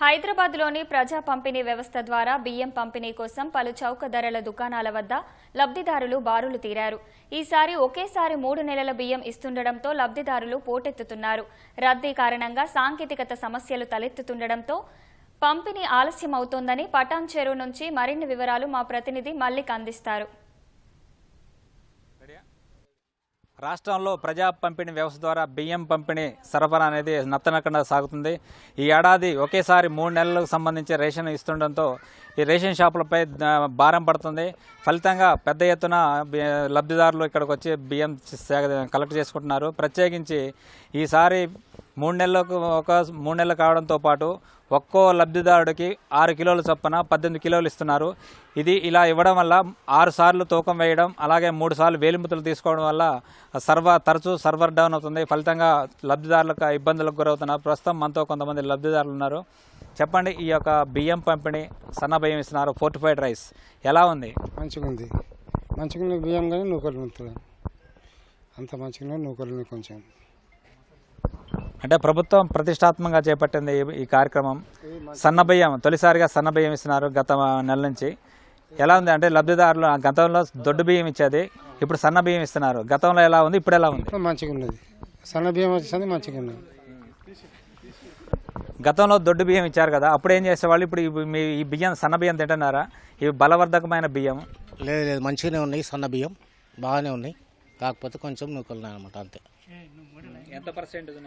హైదరాబాద్లోని ప్రజా పంపిణీ వ్యవస్థ ద్వారా బియ్యం పంపిణీ కోసం పలు చౌక ధరల దుకాణాల వద్ద లబ్ధిదారులు బారులు తీరారు. ఈసారి ఒకేసారి మూడు నెలల బియ్యం ఇస్తుండటంతో లబ్ధిదారులు పోటెత్తుతున్నారు. రద్దీ కారణంగా సాంకేతికత సమస్యలు తలెత్తుతుండటంతో పంపిణీ ఆలస్యమవుతోందని పటాన్ చెరువు నుంచి మరిన్ని వివరాలు మా ప్రతినిధి మల్లిక్ అందిస్తారు. రాష్ట్రంలో ప్రజా పంపిణీ వ్యవస్థ ద్వారా బియ్యం పంపిణీ సరఫరా అనేది నత్తనకుండా సాగుతుంది. ఈ ఏడాది ఒకేసారి మూడు నెలలకు సంబంధించి రేషన్ ఇస్తుండటంతో ఈ రేషన్ షాపులపై భారం పడుతుంది. ఫలితంగా పెద్ద ఎత్తున లబ్ధిదారులు ఇక్కడికి వచ్చి బియ్యం కలెక్ట్ చేసుకుంటున్నారు. ప్రత్యేకించి ఈసారి మూడు నెలలకు ఒక మూడు నెలలు కావడంతో పాటు ఒక్కో లబ్ధిదారుడికి ఆరు కిలోల చొప్పున పద్దెనిమిది కిలోలు ఇస్తున్నారు. ఇది ఇలా ఇవ్వడం వల్ల ఆరు సార్లు తూకం వేయడం అలాగే మూడు సార్లు వేలిముద్రలు తీసుకోవడం వల్ల సర్వ తరచూ సర్వర్ డౌన్ అవుతుంది. ఫలితంగా లబ్ధిదారులకు ఇబ్బందులకు గురవుతున్నారు. ప్రస్తుతం మనతో కొంతమంది లబ్ధిదారులు ఉన్నారు. చెప్పండి ఈ యొక్క బియ్యం పంపిణీ సన్న బియ్యం ఇస్తున్నారు. ఫోర్టిఫైడ్ రైస్ ఎలా ఉంది? మంచిగా ఉంది. మంచిగా ఉంది బియ్యం కానీ నూకలు ఉంటుంది అంత మంచిగా ఉంది నూకలు కొంచెం. అంటే ప్రభుత్వం ప్రతిష్టాత్మకంగా చేపట్టింది ఈ- కార్యక్రమం. సన్న బియ్యం తొలిసారిగా సన్న బియ్యం ఇస్తున్నారు గత నెల నుంచి. ఎలా ఉంది అంటే లబ్ధిదారులు గతంలో దొడ్డు బియ్యం ఇచ్చేది ఇప్పుడు సన్న బియ్యం ఇస్తున్నారు. గతంలో ఎలా ఉంది ఇప్పుడు ఎలా ఉంది? మంచిగా ఉన్నది సన్న బియ్యం వచ్చింది మంచిగా ఉన్నది గతంలో దొడ్డు బియ్యం ఇచ్చారు కదా అప్పుడు ఏం చేసేవాళ్ళు? ఇప్పుడు ఈ- మీ ఈ బియ్యం సన్న బియ్యం తింటున్నారా? ఇవి బలవర్ధకమైన బియ్యం. లేదు లేదు మంచిగానే ఉన్నాయి సన్న బియ్యం బాగానే ఉన్నాయి. కాకపోతే కొంచెం నూకలు ఉన్నాయి అనమాట అంతే. ఎంత పర్సెంటేజ్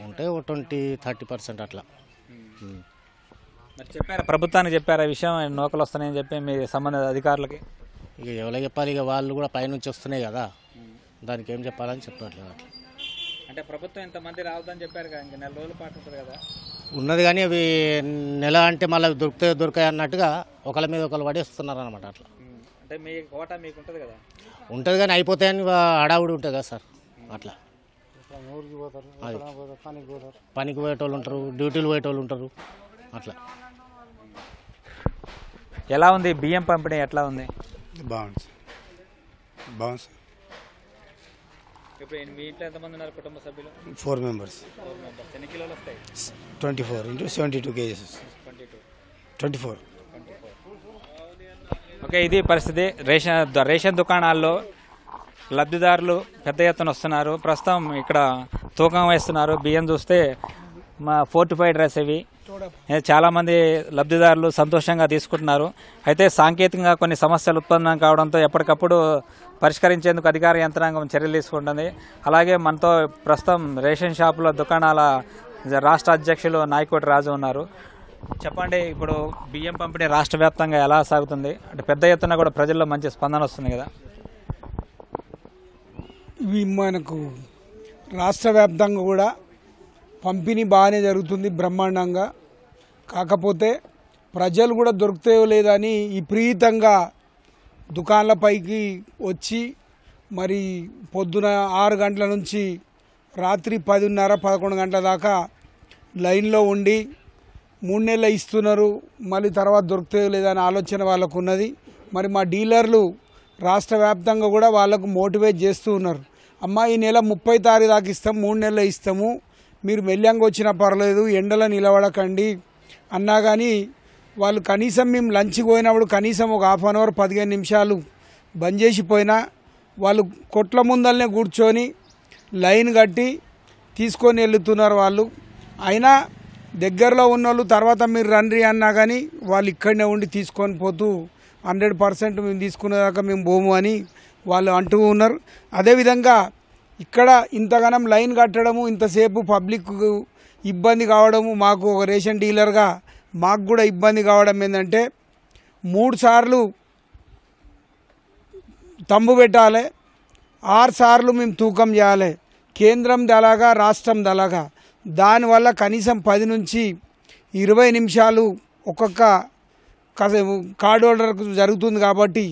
ఉంటే ఒక ట్వంటీ థర్టీ పర్సెంట్ అట్లా. మరి చెప్పారా ప్రభుత్వానికి చెప్పారా ఈ విషయం? నూకలు వస్తున్నాయని చెప్పి మీ సంబంధిత అధికారులకి? ఇక ఎవరో చెప్పాలి? ఇక వాళ్ళు కూడా పైనుంచి వస్తున్నాయి కదా. దానికి ఏం చెప్పాలని చెప్పట్లేదు అట్లా. అంటే ప్రభుత్వం ఇంతమంది రావద్దని చెప్పారు కదా ఇంక నెల రోజుల పాటు ఉంటుంది కదా. ఉన్నది కానీ అవి నెల అంటే మళ్ళీ దొరుకుతాయి దొరికాయి అన్నట్టుగా ఒకళ్ళ మీద ఒకళ్ళు పడేస్తున్నారు అనమాట అట్లా అంటే మీ కోట మీకు ఉంటుంది కదా? ఉంటుంది కానీ అయిపోతాయని హడావుడి ఉంటుంది కదా సార్. అట్లా. ఊరికి పోతారు పనికి పోతారు. పనికి పోయేటోళ్ళు ఉంటారు డ్యూటీలు పోయేటోళ్ళు ఉంటారు. అట్లా. ఎలా ఉంది? బియ్యం పంపిణీ ఎట్లా ఉంది? బాగుంది సార్. బాగుంది సార్. ఇప్పుడు మీ ఇంట్లో ఎంతమంది ఉన్నారు కుటుంబ సభ్యులు? ఫోర్ మెంబర్స్ ఎన్ని కిలోలు వస్తాయి? Twenty four into seventy two kgs twenty two twenty four okay ఇది పరిస్థితి. రేషన్ రేషన్ దుకాణాల్లో లబ్ధిదారులు పెద్ద ఎత్తున వస్తున్నారు. ప్రస్తుతం ఇక్కడ తూకం వేస్తున్నారు. బియ్యం చూస్తే మా ఫోర్టిఫైడ్ రైస్ ఇవి. చాలామంది లబ్ధిదారులు సంతోషంగా తీసుకుంటున్నారు. అయితే సాంకేతికంగా కొన్ని సమస్యలు ఉత్పన్నం కావడంతో ఎప్పటికప్పుడు పరిష్కరించేందుకు అధికార యంత్రాంగం చర్యలు తీసుకుంటుంది. అలాగే మనతో ప్రస్తుతం రేషన్ షాపుల దుకాణాల రాష్ట్ర అధ్యక్షులు నాయకోటి రాజు ఉన్నారు. చెప్పండి ఇప్పుడు బియ్యం పంపిణీ రాష్ట్ర వ్యాప్తంగా ఎలా సాగుతుంది? అంటే పెద్ద ఎత్తున కూడా ప్రజల్లో మంచి స్పందన వస్తుంది కదా. ఇవి మనకు రాష్ట్ర వ్యాప్తంగా కూడా పంపిణీ బాగానే జరుగుతుంది బ్రహ్మాండంగా. కాకపోతే ప్రజలు కూడా దొరుకుతాయో లేదని విపరీతంగా దుకాణాలపైకి వచ్చి మరి పొద్దున ఆరు గంటల నుంచి రాత్రి పదిన్నర పదకొండు గంటల దాకా లైన్లో ఉండి మూడు నెలలు ఇస్తున్నారు. మళ్ళీ తర్వాత దొరుకుతాయో లేదని ఆలోచన వాళ్ళకు ఉన్నది. మరి మా డీలర్లు రాష్ట్ర వ్యాప్తంగా కూడా వాళ్ళకు మోటివేట్ చేస్తూ ఉన్నారు. అమ్మ ఈ నెల ముప్పై తారీఖు దాకా ఇస్తాం మూడు నెలలు ఇస్తాము. మీరు మెల్లంగా వచ్చినా పర్లేదు ఎండలో నిలబడకండి. అన్నా కానీ వాళ్ళు కనీసం మేము లంచ్కి పోయినప్పుడు కనీసం ఒక హాఫ్ అన్ అవర్ పదిహేను నిమిషాలు బంద్ చేసిపోయినా వాళ్ళు కొట్ల ముందల్నే కూర్చొని లైన్ కట్టి తీసుకొని వెళ్తున్నారు వాళ్ళు. అయినా దగ్గరలో ఉన్న వాళ్ళు తర్వాత మీరు రండి అన్నా కానీ వాళ్ళు ఇక్కడనే ఉండి తీసుకొని పోతూ హండ్రెడ్ పర్సెంట్ మేము తీసుకునేదాకా మేము పోము అని వాళ్ళు అంటూ ఉన్నారు. అదేవిధంగా ఇక్కడ ఇంతగానం లైన్ కట్టడము ఇంతసేపు పబ్లిక్ ఇబ్బంది కావడము మాకు ఒక రేషన్ డీలర్గా మాకు కూడా ఇబ్బంది కావడం ఏంటంటే మూడు సార్లు తంబు పెట్టాలి ఆరు సార్లు మేము తూకం చేయాలి కేంద్రం దలాగా రాష్ట్రం దలాగా దానివల్ల కనీసం పది నుంచి ఇరవై నిమిషాలు ఒక్కొక్క కస కార్డ్ హోల్డర్కు జరుగుతుంది కాబట్టి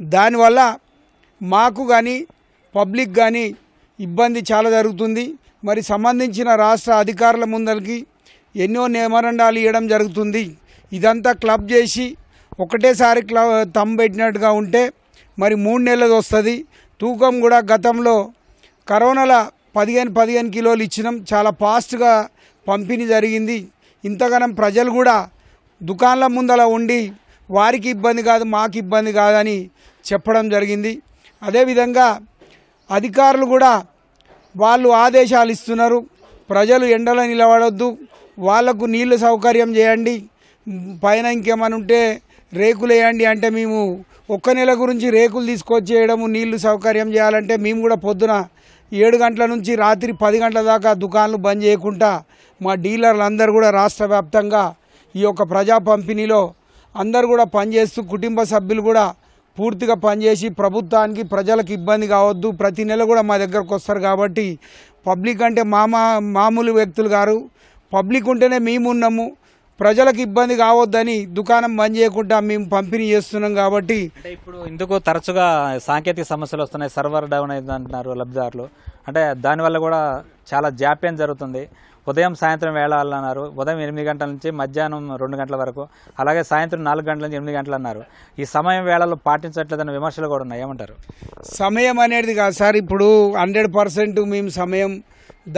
దానివల్ల మాకు కానీ పబ్లిక్ కానీ ఇబ్బంది చాలా జరుగుతుంది. మరి సంబంధించిన రాష్ట్ర అధికారుల ముందరికి ఎన్నో నియమరండాలు ఇవ్వడం జరుగుతుంది. ఇదంతా క్లబ్ చేసి ఒకటేసారి క్లబ్ తమ్ పెట్టినట్టుగా ఉంటే మరి మూడు నెలలు వస్తుంది. తూకం కూడా గతంలో కరోనాల పదిహేను పదిహేను కిలోలు ఇచ్చినాం. చాలా ఫాస్ట్గా పంపిణీ జరిగింది. ఇంతగానం ప్రజలు కూడా దుకాణాల ముందల ఉండి వారికి ఇబ్బంది కాదు మాకు ఇబ్బంది కాదని చెప్పడం జరిగింది. అదేవిధంగా అధికారులు కూడా వాళ్ళు ఆదేశాలు ఇస్తున్నారు. ప్రజలు ఎండలో నిలబడొద్దు. వాళ్ళకు నీళ్ళు సౌకర్యం చేయండి. పైన ఇంకేమైనా ఉంటే రేకులు వేయండి అంటే మేము ఒక్క నెల గురించి రేకులు తీసుకొచ్చి వేయడము నీళ్ళు సౌకర్యం చేయాలంటే మేము కూడా పొద్దున ఏడు గంటల నుంచి రాత్రి పది గంటల దాకా దుకాన్లు బంద్ చేయకుండా మా డీలర్లు అందరూ కూడా రాష్ట్ర వ్యాప్తంగా ఈ యొక్క ప్రజా పంపిణీలో అందరు కూడా పనిచేస్తూ కుటుంబ సభ్యులు కూడా పూర్తిగా పనిచేసి ప్రభుత్వానికి ప్రజలకు ఇబ్బంది కావద్దు. ప్రతి నెల కూడా మా దగ్గరకు వస్తారు కాబట్టి పబ్లిక్ అంటే మామా మామూలు వ్యక్తులు గారు. పబ్లిక్ ఉంటేనే మేము ఉన్నాము. ప్రజలకు ఇబ్బంది కావద్దని దుకాణం బంద్ చేయకుండా మేము పంపిణీ చేస్తున్నాం కాబట్టి ఇప్పుడు ఇందుకు తరచుగా సాంకేతిక సమస్యలు వస్తున్నాయి. సర్వర్ డౌన్ అయింది అంటున్నారు లబ్ధిదారులు. అంటే దానివల్ల కూడా చాలా జాప్యం జరుగుతుంది. ఉదయం సాయంత్రం వేళ అన్నారు ఉదయం ఎనిమిది గంటల నుంచి మధ్యాహ్నం రెండు గంటల వరకు అలాగే సాయంత్రం నాలుగు గంటల నుంచి ఎనిమిది గంటలు అన్నారు. ఈ సమయం వేళలో పాటించట్లేదన్న విమర్శలు కూడా ఉన్నాయి. ఏమంటారు? సమయం అనేది కాదు సార్ ఇప్పుడు హండ్రెడ్ పర్సెంట్ మేము సమయం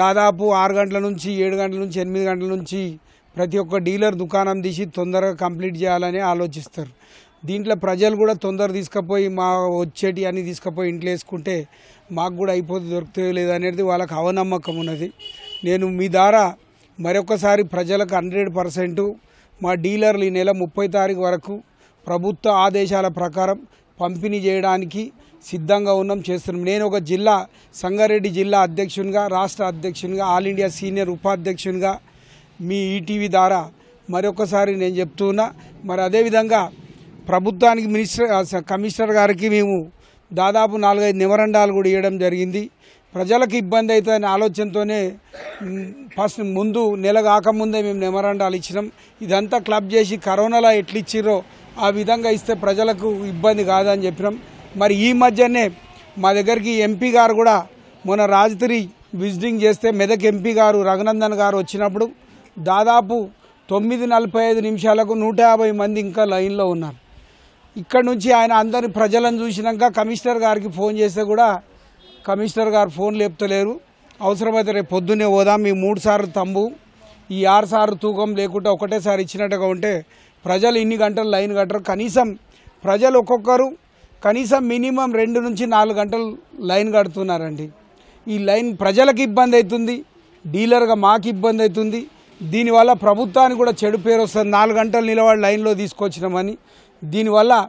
దాదాపు ఆరు గంటల నుంచి ఏడు గంటల నుంచి ఎనిమిది గంటల నుంచి ప్రతి ఒక్క డీలర్ దుకాణం తీసి తొందరగా కంప్లీట్ చేయాలని ఆలోచిస్తారు. దీంట్లో ప్రజలు కూడా తొందర తీసుకుపోయి మా వచ్చేటి అన్నీ తీసుకుపోయి ఇంట్లో వేసుకుంటే మాకు కూడా అయిపోతే దొరుకుతాయో లేదు అనేది వాళ్ళకి అవనమ్మకం ఉన్నది. నేను మీ ద్వారా మరొకసారి ప్రజలకు హండ్రెడ్ పర్సెంటు మా డీలర్లు ఈ నెల ముప్పై తారీఖు వరకు ప్రభుత్వ ఆదేశాల ప్రకారం పంపిణీ చేయడానికి సిద్ధంగా ఉన్నాం చేస్తున్నాం. నేను ఒక జిల్లా సంగారెడ్డి జిల్లా అధ్యక్షునిగా రాష్ట్ర అధ్యక్షునిగా ఆల్ ఇండియా సీనియర్ ఉపాధ్యక్షునిగా మీ ఈటీవీ ద్వారా మరొకసారి నేను చెప్తున్నా మరి అదేవిధంగా ప్రభుత్వానికి మినిస్టర్ కమిషనర్ గారికి మేము దాదాపు నాలుగైదు నివరండాలు కూడా ఇవ్వడం జరిగింది. ప్రజలకు ఇబ్బంది అవుతుందనే ఆలోచనతోనే ఫస్ట్ ముందు నెల కాకముందే మేము నిమరండాలు ఇచ్చినాం. ఇదంతా క్లబ్ చేసి కరోనాలో ఎట్లిచ్చిరో ఆ విధంగా ఇస్తే ప్రజలకు ఇబ్బంది కాదని చెప్పినాం. మరి ఈ మధ్యనే మా దగ్గరికి ఎంపీ గారు కూడా మొన్న రాజతిరి విజిటింగ్ చేస్తే మెదక్ ఎంపీ గారు రఘునందన్ గారు వచ్చినప్పుడు దాదాపు తొమ్మిది నలభై ఐదు నిమిషాలకు నూట యాభై మంది ఇంకా లైన్లో ఉన్నారు. ఇక్కడ నుంచి ఆయన అందరి ప్రజలను చూసినాక కమిషనర్ గారికి ఫోన్ చేస్తే కూడా కమిషనర్ గారు ఫోన్ లేపుతలేరు. అవసరమైతే రేపు పొద్దున్నే పోదాం. మీ మూడు సార్లు తంబు. ఈ ఆరు సార్లు తూకం లేకుండా ఒకటేసారి ఇచ్చినట్టుగా ఉంటే ప్రజలు ఇన్ని గంటలు లైన్ కట్టరు. కనీసం ప్రజలు ఒక్కొక్కరు కనీసం మినిమం రెండు నుంచి నాలుగు గంటలు లైన్ కడుతున్నారండి. ఈ లైన్ ప్రజలకు ఇబ్బంది అవుతుంది. డీలర్గా మాకు ఇబ్బంది అవుతుంది. దీనివల్ల ప్రభుత్వానికి కూడా చెడు పేరు వస్తుంది. నాలుగు గంటలు నిలబడి లైన్లో తీసుకొచ్చినామని. దీనివల్ల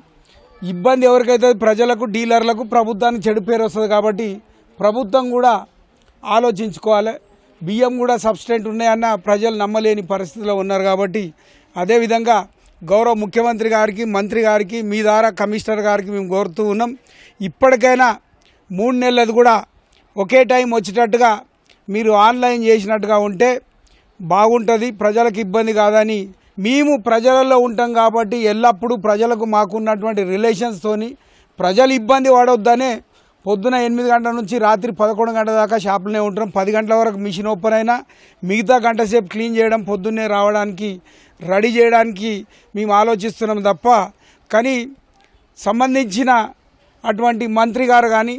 ఇబ్బంది ఎవరికైతే ప్రజలకు డీలర్లకు ప్రభుత్వానికి చెడు పేరు వస్తుంది కాబట్టి ప్రభుత్వం కూడా ఆలోచించుకోవాలి. బియ్యం కూడా సబ్స్టెంట్ ఉన్నాయన్న ప్రజలు నమ్మలేని పరిస్థితిలో ఉన్నారు కాబట్టి అదేవిధంగా గౌరవ ముఖ్యమంత్రి గారికి మంత్రి గారికి మీ ద్వారా కమిషనర్ గారికి మేము కోరుతూ ఉన్నాం. ఇప్పటికైనా మూడు నెలలది కూడా ఒకే టైం వచ్చేటట్టుగా మీరు ఆన్లైన్ చేసినట్టుగా ఉంటే బాగుంటుంది ప్రజలకు ఇబ్బంది కాదని మేము ప్రజలలో ఉంటాం కాబట్టి ఎల్లప్పుడూ ప్రజలకు మాకున్నటువంటి రిలేషన్స్తోని ప్రజలు ఇబ్బంది పడవద్దనే పొద్దున ఎనిమిది గంటల నుంచి రాత్రి పదకొండు గంటల దాకా షాపులోనే ఉంటాం. పది గంటల వరకు మిషన్ ఓపెన్ అయినా మిగతా గంట సేపు క్లీన్ చేయడం పొద్దున్నే రావడానికి రెడీ చేయడానికి మేము ఆలోచిస్తున్నాం తప్ప కానీ సంబంధించిన అటువంటి మంత్రి గారు కానీ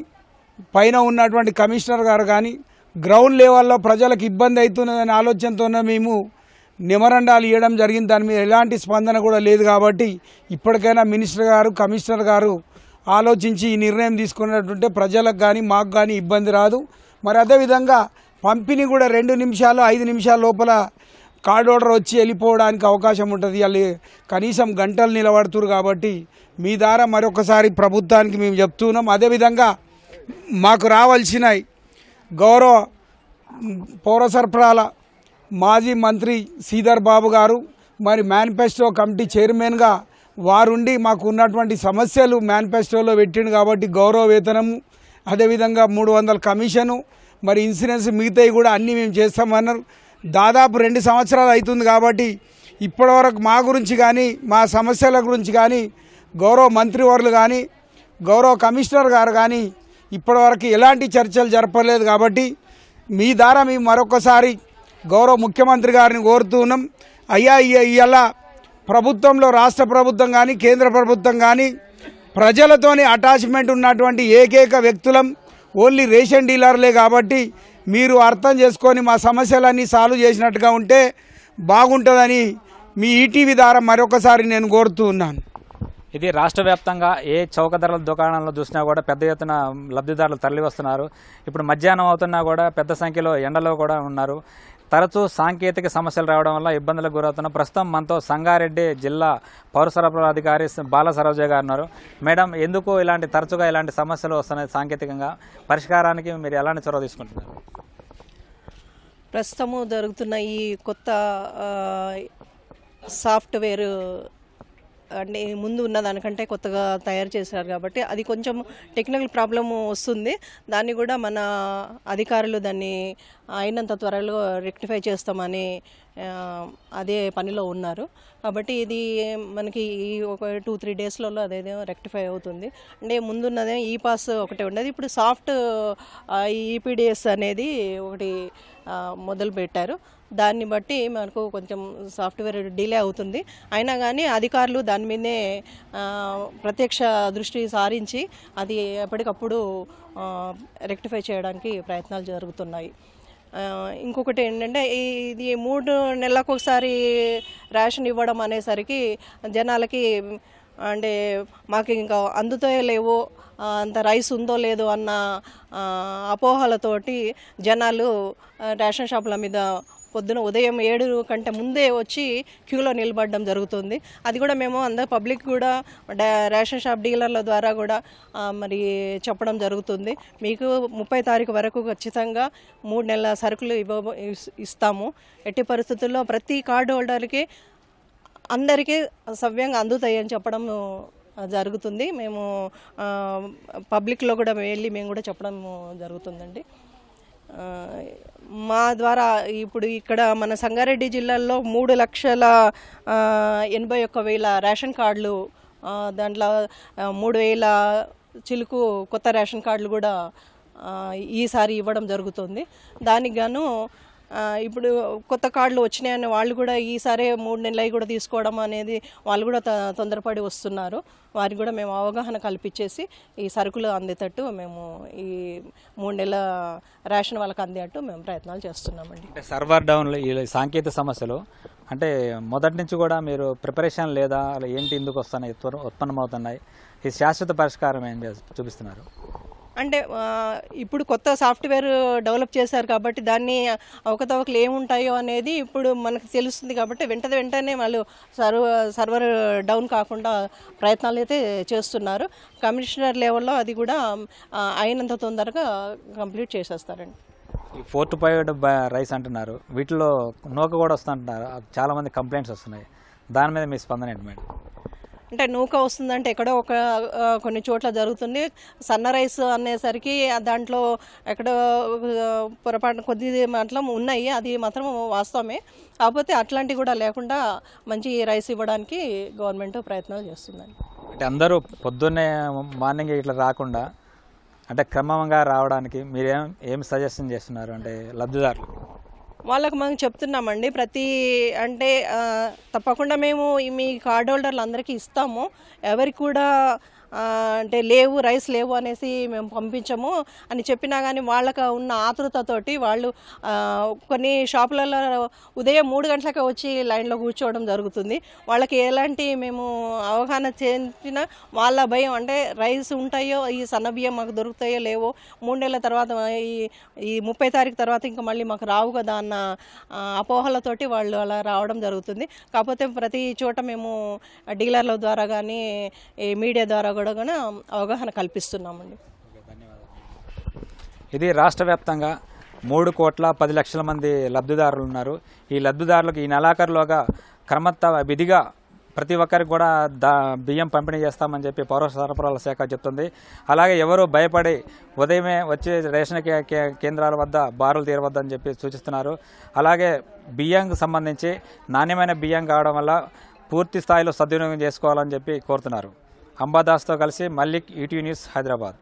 పైన ఉన్నటువంటి కమిషనర్ గారు కానీ గ్రౌండ్ లెవెల్లో ప్రజలకు ఇబ్బంది అవుతున్నదనే ఆలోచనతోనే మేము నిమరండాలు ఇవ్వడం జరిగింది. దాని మీద ఎలాంటి స్పందన కూడా లేదు కాబట్టి ఇప్పటికైనా మినిస్టర్ గారు కమిషనర్ గారు ఆలోచించి ఈ నిర్ణయం తీసుకున్నట్టుంటే ప్రజలకు కానీ మాకు కానీ ఇబ్బంది రాదు. మరి అదేవిధంగా పంపిణీ కూడా రెండు నిమిషాలు ఐదు నిమిషాల లోపల కార్డ్ ఆర్డర్ వచ్చి వెళ్ళిపోవడానికి అవకాశం ఉంటుంది. వాళ్ళు కనీసం గంటలు నిలబడుతురు కాబట్టి మీ ద్వారా మరొకసారి ప్రభుత్వానికి మేము చెప్తున్నాం. అదేవిధంగా మాకు రావాల్సినవి గౌరవ పౌర సరఫరాల మాజీ మంత్రి శ్రీధర్ బాబు గారు మరి మేనిఫెస్టో కమిటీ చైర్మన్గా వారుండి మాకు ఉన్నటువంటి సమస్యలు మేనిఫెస్టోలో పెట్టిండు కాబట్టి గౌరవ వేతనము అదేవిధంగా మూడు వందల కమిషను మరి ఇన్సూరెన్స్ మిగతాయి కూడా అన్నీ మేము చేస్తామన్నారు. దాదాపు రెండు సంవత్సరాలు అవుతుంది కాబట్టి ఇప్పటివరకు మా గురించి కానీ మా సమస్యల గురించి కానీ గౌరవ మంత్రివర్లు కానీ గౌరవ కమిషనర్ గారు కానీ ఇప్పటివరకు ఎలాంటి చర్చలు జరపలేదు కాబట్టి మీ ద్వారా మేము మరొకసారి గౌరవ ముఖ్యమంత్రి గారిని కోరుతున్నాం అయ్యా ఇవాళ ప్రభుత్వంలో రాష్ట్ర ప్రభుత్వం కానీ కేంద్ర ప్రభుత్వం కానీ ప్రజలతోని అటాచ్మెంట్ ఉన్నటువంటి ఏకైక వ్యక్తులం ఓన్లీ రేషన్ డీలర్లే కాబట్టి మీరు అర్థం చేసుకొని మా సమస్యలన్నీ సాల్వ్ చేసినట్టుగా ఉంటే బాగుంటుందని మీ ఈటీవీ ద్వారా మరొకసారి నేను కోరుతూ ఉన్నాను. ఇది రాష్ట్ర వ్యాప్తంగా ఏ చౌక ధరల దుకాణాల్లో చూసినా కూడా పెద్ద ఎత్తున లబ్ధిదారులు తరలి వస్తున్నారు ఇప్పుడు మధ్యాహ్నం అవుతున్నా కూడా పెద్ద సంఖ్యలో ఎండలో కూడా ఉన్నారు. తరచూ సాంకేతిక సమస్యలు రావడం వల్ల ఇబ్బందులకు గురవుతున్న ప్రస్తుతం మనతో సంగారెడ్డి జిల్లా పౌర సరఫరా అధికారి బాల సరోజ గారు ఉన్నారు. మేడం ఎందుకు ఇలాంటి తరచుగా ఇలాంటి సమస్యలు వస్తున్నాయి సాంకేతికంగా? పరిష్కారానికి మీరు ఎలాంటి చొరవ తీసుకుంటున్నారు? ప్రస్తుతము జరుగుతున్న ఈ కొత్త సాఫ్ట్వేర్ అంటే ముందు ఉన్న దానికంటే కొత్తగా తయారు చేశారు కాబట్టి అది కొంచెం టెక్నికల్ ప్రాబ్లం వస్తుంది. దాన్ని కూడా మన అధికారులు దాన్ని అయినంత త్వరలో రెక్టిఫై చేస్తామని అదే పనిలో ఉన్నారు. కాబట్టి ఇది మనకి ఈ ఒక టూ త్రీ డేస్లలో అదేదో రెక్టిఫై అవుతుంది. అంటే ముందున్నదే ఈ పాస్ ఒకటే ఉండేది. ఇప్పుడు సాఫ్ట్ ఈపీడిఎస్ అనేది ఒకటి మొదలు పెట్టారు దాన్ని బట్టి మనకు కొంచెం సాఫ్ట్వేర్ డిలే అవుతుంది. అయినా కానీ అధికారులు దాని మీదే ప్రత్యక్ష దృష్టి సారించి అది ఎప్పటికప్పుడు రెక్టిఫై చేయడానికి ప్రయత్నాలు జరుగుతున్నాయి. ఇంకొకటి ఏంటంటే ఇది మూడు నెలలకు ఒకసారి రేషన్ ఇవ్వడం అనేసరికి జనాలకి అంటే మాకు ఇంకా అందుతాయో లేవో అంత రైస్ ఉందో లేదో అన్న అపోహలతోటి జనాలు రేషన్ షాపుల మీద పొద్దున ఉదయం ఏడు కంటే ముందే వచ్చి క్యూలో నిలబడడం జరుగుతుంది. అది కూడా మేము అందరు పబ్లిక్ కూడా రేషన్ షాప్ డీలర్ల ద్వారా కూడా మరి చెప్పడం జరుగుతుంది. మీకు ముప్పై తారీఖు వరకు ఖచ్చితంగా మూడు నెలల సరుకులు ఇవ్వ ఇస్- ఇస్తాము. ఎట్టి పరిస్థితుల్లో ప్రతి కార్డు హోల్డర్కి అందరికీ సవ్యంగా అందుతాయని చెప్పడం జరుగుతుంది. మేము పబ్లిక్లో కూడా వెళ్ళి మేము కూడా చెప్పడం జరుగుతుందండి. మా ద్వారా ఇప్పుడు ఇక్కడ మన సంగారెడ్డి జిల్లాలో మూడు లక్షల ఎనభై ఒక్క వేల రేషన్ కార్డులు దాంట్లో మూడు వేల చిలుకు కొత్త రేషన్ కార్డులు కూడా ఈసారి ఇవ్వడం జరుగుతుంది. దానికి గాను ఇప్పుడు కొత్త కార్డులు వచ్చినాయని వాళ్ళు కూడా ఈసారి మూడు నెలలు కూడా తీసుకోవడం అనేది వాళ్ళు కూడా త- తొందరపడి వస్తున్నారు. వారికి కూడా మేము అవగాహన కల్పించేసి ఈ సరుకులు అందేటట్టు మేము ఈ మూడు నెలల రేషన్ వాళ్ళకి అందేటట్టు మేము ప్రయత్నాలు చేస్తున్నామండి. అంటే సర్వర్ డౌన్లు ఈ సాంకేతిక సమస్యలు అంటే మొదటి నుంచి కూడా మీరు ప్రిపరేషన్ లేదా అలా ఏంటి ఎందుకు వస్తున్నాయి ఉత్పన్నమవుతున్నాయి ఈ శాశ్వత పరిష్కారం ఏం చూపిస్తున్నారు? అంటే ఇప్పుడు కొత్త సాఫ్ట్వేర్ డెవలప్ చేశారు కాబట్టి దాన్ని అవకతవకలు ఏముంటాయో అనేది ఇప్పుడు మనకు తెలుస్తుంది కాబట్టి వెంట వెంటనే వాళ్ళు సర్వ సర్వర్ డౌన్ కాకుండా ప్రయత్నాలు అయితే చేస్తున్నారు. కమిషనర్ లెవెల్లో అది కూడా అయినంత తొందరగా కంప్లీట్ చేసేస్తారండి. ఈ ఫోర్ టు ఫైవ్ రైస్ అంటున్నారు. వీటిలో నూక కూడా వస్తుంటున్నారు చాలా మంది కంప్లైంట్స్ వస్తున్నాయి. దాని మీద మీ స్పందన ఏంటి మేడం? అంటే నూక వస్తుందంటే ఎక్కడో ఒక కొన్ని చోట్ల జరుగుతుంది. సన్న రైస్ అనేసరికి దాంట్లో ఎక్కడో పొరపాటు కొద్ది మాత్రం ఉన్నాయి. అది మాత్రం వాస్తవమే. కాకపోతే అట్లాంటివి కూడా లేకుండా మంచి రైస్ ఇవ్వడానికి గవర్నమెంట్ ప్రయత్నాలు చేస్తుందండి. అంటే అందరూ పొద్దున్నే మార్నింగ్ ఇట్లా రాకుండా అంటే క్రమంగా రావడానికి మీరేం ఏం సజెషన్ చేస్తున్నారు? అంటే లబ్ధిదారులు. వాళ్ళకు మనం చెప్తున్నామండి. ప్రతి అంటే తప్పకుండా మేము మీ కార్డ్ హోల్డర్లు అందరికీ ఇస్తాము. ఎవరికి కూడా అంటే లేవు రైస్ లేవు అనేసి మేము పంపించము. అని చెప్పినా కానీ వాళ్ళకు ఉన్న ఆతృతతోటి వాళ్ళు కొన్ని షాపులలో ఉదయం మూడు గంటలకే వచ్చి లైన్లో కూర్చోవడం జరుగుతుంది. వాళ్ళకి ఎలాంటి మేము అవగాహన చేసిన వాళ్ళ భయం అంటే రైస్ ఉంటాయో ఈ సన్నబియ్యం మాకు దొరుకుతాయో లేవో మూడు నెలల తర్వాత ఈ ఈ ముప్పై తారీఖు తర్వాత ఇంకా మళ్ళీ మాకు రావు కదా అన్న అపోహలతోటి వాళ్ళు అలా రావడం జరుగుతుంది. కాకపోతే ప్రతి చోట మేము డీలర్ల ద్వారా కానీ ఈ మీడియా ద్వారా కూడా అవగాహన కల్పిస్తున్నామండి. ఇది రాష్ట్ర వ్యాప్తంగా మూడు కోట్ల పది లక్షల మంది లబ్ధిదారులు ఉన్నారు. ఈ లబ్ధిదారులకు ఈ నెలాఖరులోగా క్రమత్త విధిగా ప్రతి ఒక్కరికి కూడా దా బియ్యం పంపిణీ చేస్తామని చెప్పి పౌర సరఫరాల శాఖ చెప్తుంది. అలాగే ఎవరు భయపడి ఉదయమే వచ్చే రేషన్ కే- కేంద్రాల వద్ద బారులు తీరవద్దని చెప్పి సూచిస్తున్నారు. అలాగే బియ్యంకి సంబంధించి నాణ్యమైన బియ్యం కావడం వల్ల పూర్తి స్థాయిలో సద్వినియోగం చేసుకోవాలని చెప్పి కోరుతున్నారు. అంబాదాస్తో కలిసి మల్లిక్ ఈటీవీ న్యూస్ హైదరాబాద్